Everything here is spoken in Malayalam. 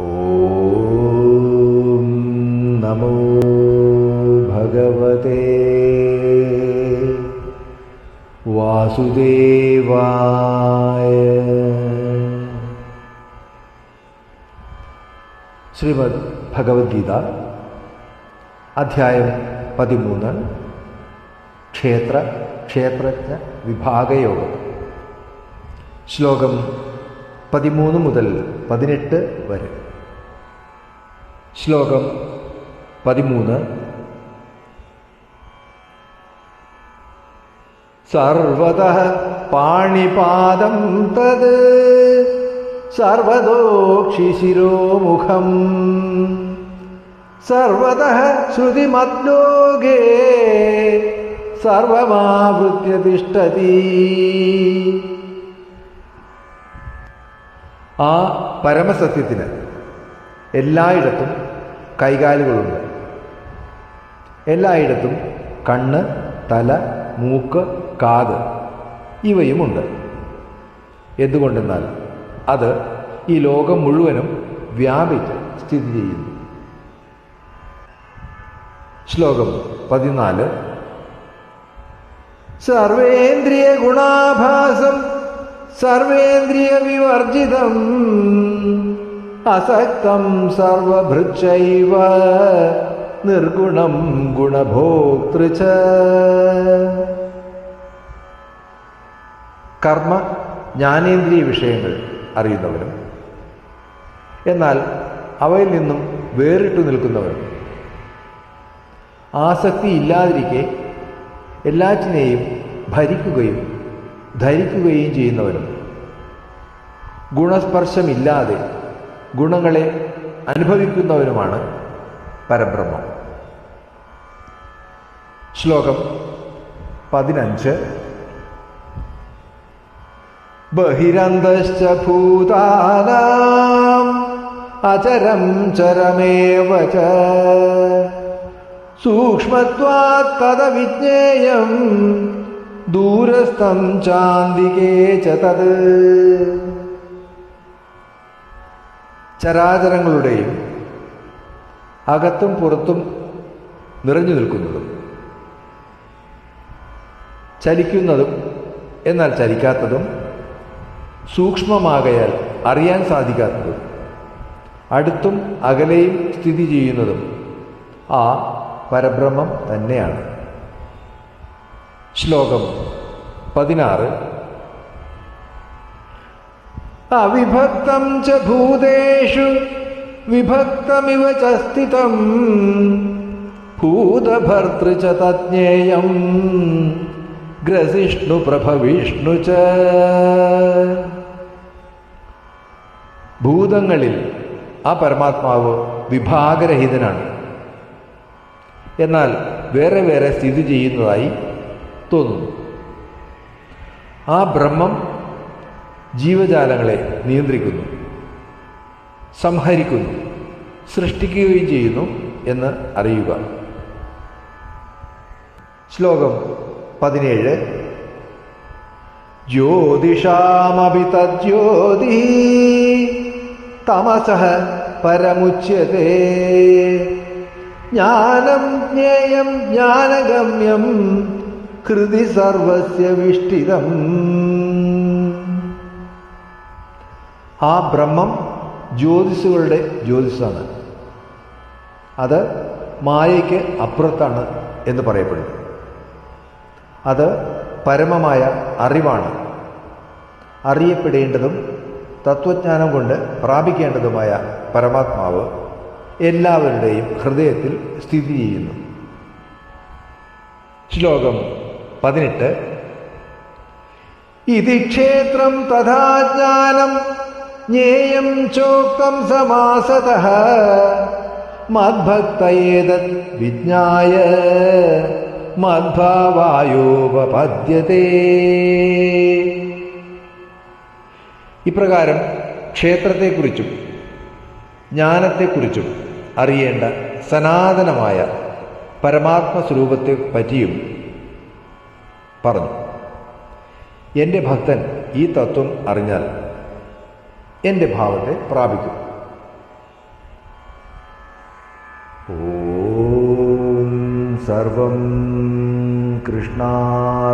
ഓം നമോ ഭഗവതേ വാസുദേവായ ശ്രീമദ് ഭഗവത്ഗീത അധ്യായം പതിമൂന്ന്. ക്ഷേത്ര ക്ഷേത്രജ്ഞ വിഭാഗയോഗം. ശ്ലോകം പതിമൂന്ന് മുതൽ പതിനെട്ട് വരെ. ശ്ലോകം പതിമൂന്ന്. സർവത പാണിപാദം തത് സർവതോക്ഷിശിരോമുഖം സർവത ശ്രുതിമദ്ലോകേ സർവമാവൃത്യ തിഷ്ടതി ആ പരമസത്യത്തിന് എല്ലായിടത്തും കൈകാലുകളുണ്ട്. എല്ലായിടത്തും കണ്ണ് തല മൂക്ക് കാത് ഇവയുമുണ്ട്. എന്തുകൊണ്ടെന്നാൽ അത് ഈ ലോകം മുഴുവനും വ്യാപിച്ച് സ്ഥിതി ചെയ്യുന്നു. ശ്ലോകം പതിനാല്. സർവേന്ദ്രിയ ഗുണാഭാസം സർവേന്ദ്രിയ വിവർജിതം. അസക്തം സർവഭൃച്ചൈവ നിർഗുണം ഗുണഭോക്തൃ കർമ്മ ജ്ഞാനേന്ദ്രിയ വിഷയങ്ങൾ അറിയുന്നവരും എന്നാൽ അവയിൽ നിന്നും വേറിട്ടു നിൽക്കുന്നവരും. ആസക്തി ഇല്ലാതിരിക്കെ എല്ലാറ്റിനെയും ഭരിക്കുകയും ധരിക്കുകയും ചെയ്യുന്നവരും. ഗുണസ്പർശമില്ലാതെ ഗുണങ്ങളെ അനുഭവിക്കുന്നവനുമാണ് പരബ്രഹ്മം. ശ്ലോകം പതിനഞ്ച്. ബഹിരന്തശ്ച ഭൂതാനാം അചരം ചരമേവ ച. ദൂരസ്ഥം ചാന്തികേ ച തത്. ചരാചരങ്ങളുടെയും അകത്തും പുറത്തും നിറഞ്ഞു നിൽക്കുന്നതും ചലിക്കുന്നതും എന്നാൽ ചലിക്കാത്തതും സൂക്ഷ്മമാകയാൽ അറിയാൻ സാധിക്കാത്തതും അടുത്തും അകലെയും സ്ഥിതി ചെയ്യുന്നതും ആ പരബ്രഹ്മം തന്നെയാണ്. ശ്ലോകം പതിനാറ് അവിഭക്തം ച ഭൂതേഷു വിഭക്തമിവ ച സ്ഥിതം ഭൂതഭർത്തൃ ച തജ്ഞേയം ഗ്രസിഷ്ണു പ്രഭവിഷ്ണു ച. ഭൂതങ്ങളിൽ ആ പരമാത്മാവ് വിഭാഗരഹിതനാണ്. എന്നാൽ വേറെ വേറെ സ്ഥിതി ചെയ്യുന്നതായി തോന്നുന്നു. ആ ബ്രഹ്മം ജീവജാലങ്ങളെ നിയന്ത്രിക്കുന്നു സംഹരിക്കുന്നു സൃഷ്ടിക്കുകയും ചെയ്യുന്നു എന്ന് അറിയുക. ശ്ലോകം പതിനേഴ്. ജ്യോതിഷാമപി തജ്യോതി തമസ പരമുച്യത്തെ ജ്ഞാനം ജ്ഞേയം ജ്ഞാനഗമ്യം കൃതി സർവസ്യ വിഷ്ടിതം ആ ബ്രഹ്മം ജ്യോതിസുകളുടെ ജ്യോതിസാണ്. അത് മായയ്ക്ക് അപ്പുറത്താണ് എന്ന് പറയപ്പെടുന്നു. അത് പരമമായ അറിവാണ്. അറിയപ്പെടേണ്ടതും തത്വജ്ഞാനം കൊണ്ട് പ്രാപിക്കേണ്ടതുമായ പരമാത്മാവ് എല്ലാവരുടെയും ഹൃദയത്തിൽ സ്ഥിതി ചെയ്യുന്നു. ശ്ലോകം പതിനെട്ട്. ഇതി ക്ഷേത്രം ജ്ഞേയം ചോക്തം സമാസത മദ്ഭക്തയേതത് വിജ്ഞായ മദ്ഭാവായോപപദ്യത്തെ ഇപ്രകാരം ക്ഷേത്രത്തെക്കുറിച്ചും ജ്ഞാനത്തെക്കുറിച്ചും അറിയേണ്ട സനാതനമായ പരമാത്മസ്വരൂപത്തെ പറ്റിയും പറഞ്ഞു. എന്റെ ഭക്തൻ ഈ തത്വം അറിഞ്ഞാൽ എൻ്റെ ഭാവത്തെ പ്രാപിക്കും. ഓം സർവം कृष्णार्पणमस्तु